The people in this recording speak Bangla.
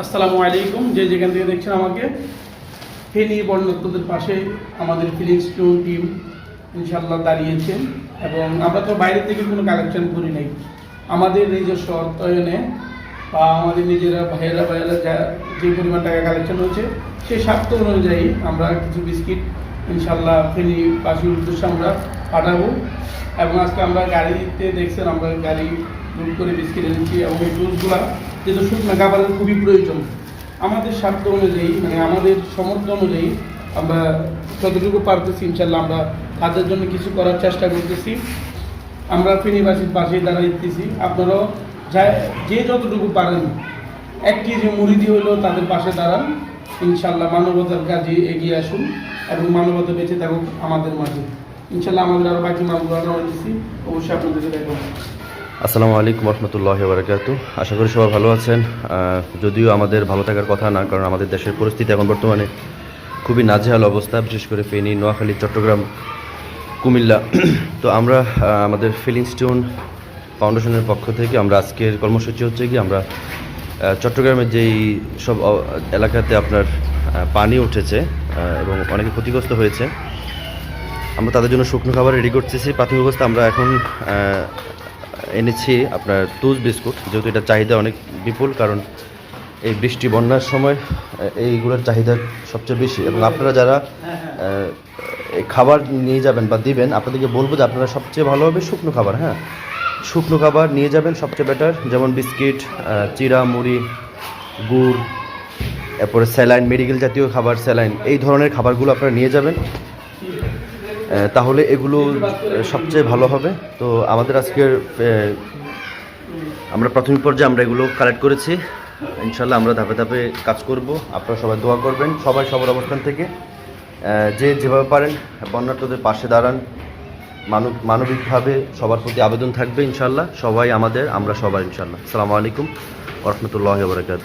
আসসালামু আলাইকুম। যে যেখান থেকে দেখছেন আমাকে ফেনী বর্ণাত্মদের পাশে আমাদের ফিলিংস টু টিম ইনশাল্লাহ দাঁড়িয়েছেন এবং আমরা তো বাইরে থেকে কোনো কালেকশন করি নাই। আমাদের নিজস্ব অর্থায়নে বা আমাদের নিজেরা ভাইয়েরা ভাইয়েরা যা যে পরিমাণ টাকা কালেকশন হয়েছে, সেই স্বার্থ অনুযায়ী আমরা কিছু বিস্কিট ইনশাল্লাহ ফেনী বাসীর উদ্দেশ্যে আমরা পাঠাবো। এবং আজকে আমরা গাড়িতে দেখছেন, আমরা গাড়ি লোড করে বিস্কিট এনেছি এবং এই ডোজগুলো যেহেতু শুকনো, খাবারের খুবই প্রয়োজন। আমাদের স্বার্থ অনুযায়ী মানে আমাদের সমর্থ অনুযায়ী আমরা যতটুকু পারতেছি, ইনশাল্লাহ আমরা তাদের জন্য কিছু করার চেষ্টা করতেছি। আমরা ফেনীবাসীর পাশে দাঁড়াইতেছি। আপনারাও যা যে যতটুকু পারেন, এক কেজি মুড়ি দিয়ে হলেও তাদের পাশে দাঁড়ান। ইনশাল্লাহ মানবতার কাজে এগিয়ে আসুন এবং মানবতা বেঁচে থাকুক আমাদের মাঝে। ইনশাল্লাহ আমাদের আরও বাকি আমরা দিচ্ছি অবশ্যই আসসালামু আলাইকুম রহমতুল্লাহ বারকাত আশা করি সবাই ভালো আছেন। যদিও আমাদের ভালো থাকার কথা না, কারণ আমাদের দেশের পরিস্থিতি এখন বর্তমানে খুবই নাজেহাল অবস্থা, বিশেষ করে ফেনী, নোয়াখালী, চট্টগ্রাম, কুমিল্লা। তো আমরা আমাদের ফিলিং স্টোন ফাউন্ডেশনের পক্ষ থেকে আমরা আজকের কর্মসূচি হচ্ছে কি, আমরা চট্টগ্রামের যেই সব এলাকাতে আপনার পানি উঠেছে এবং অনেকে ক্ষতিগ্রস্ত হয়েছে। আমরা তাদের জন্য শুকনো খাবার রেডি করতেছি। প্রাথমিক অবস্থা আমরা এখন এনেছি আপনার তুজ বিস্কুট। যেহেতু এটা চাহিদা অনেক বিপুল, কারণ এই বৃষ্টি, বন্যার সময় এইগুলোর চাহিদা সবচেয়ে বেশি। এবং আপনারা যারা খাবার নিয়ে যাবেন বা দিবেন, আপনাদেরকে বলব যে আপনারা সবচেয়ে ভালো হবে শুকনো খাবার হ্যাঁ? শুকনো খাবার নিয়ে যাবেন, সবচেয়ে বেটার যেমন বিস্কিট চিড়া, মুড়ি, গুড়, এরপরে স্যালাইন, মেডিকেল জাতীয় খাবার, স্যালাইন, এই ধরনের খাবারগুলো আপনারা নিয়ে যাবেন। তাহলে এগুলো সবচেয়ে ভালো হবে। তো আমাদের আজকের আমরা প্রাথমিক পর্যায়ে আমরা এগুলো কালেক্ট করেছি। ইনশাল্লাহ আমরা ধাপে ধাপে কাজ করব। আপনারা সবাই দোয়া করবেন। সবাই সবার অবস্থান থেকে যে যেভাবে পারেন বন্যার্থদের পাশে দাঁড়ান। মানব, মানবিকভাবে সবার প্রতি আবেদন থাকবে ইনশাল্লাহ সবাই আমাদের, আমরা সবাই ইনশাল্লাহ আসসালামু আলাইকুম রহমতুল্লাহ বরকাত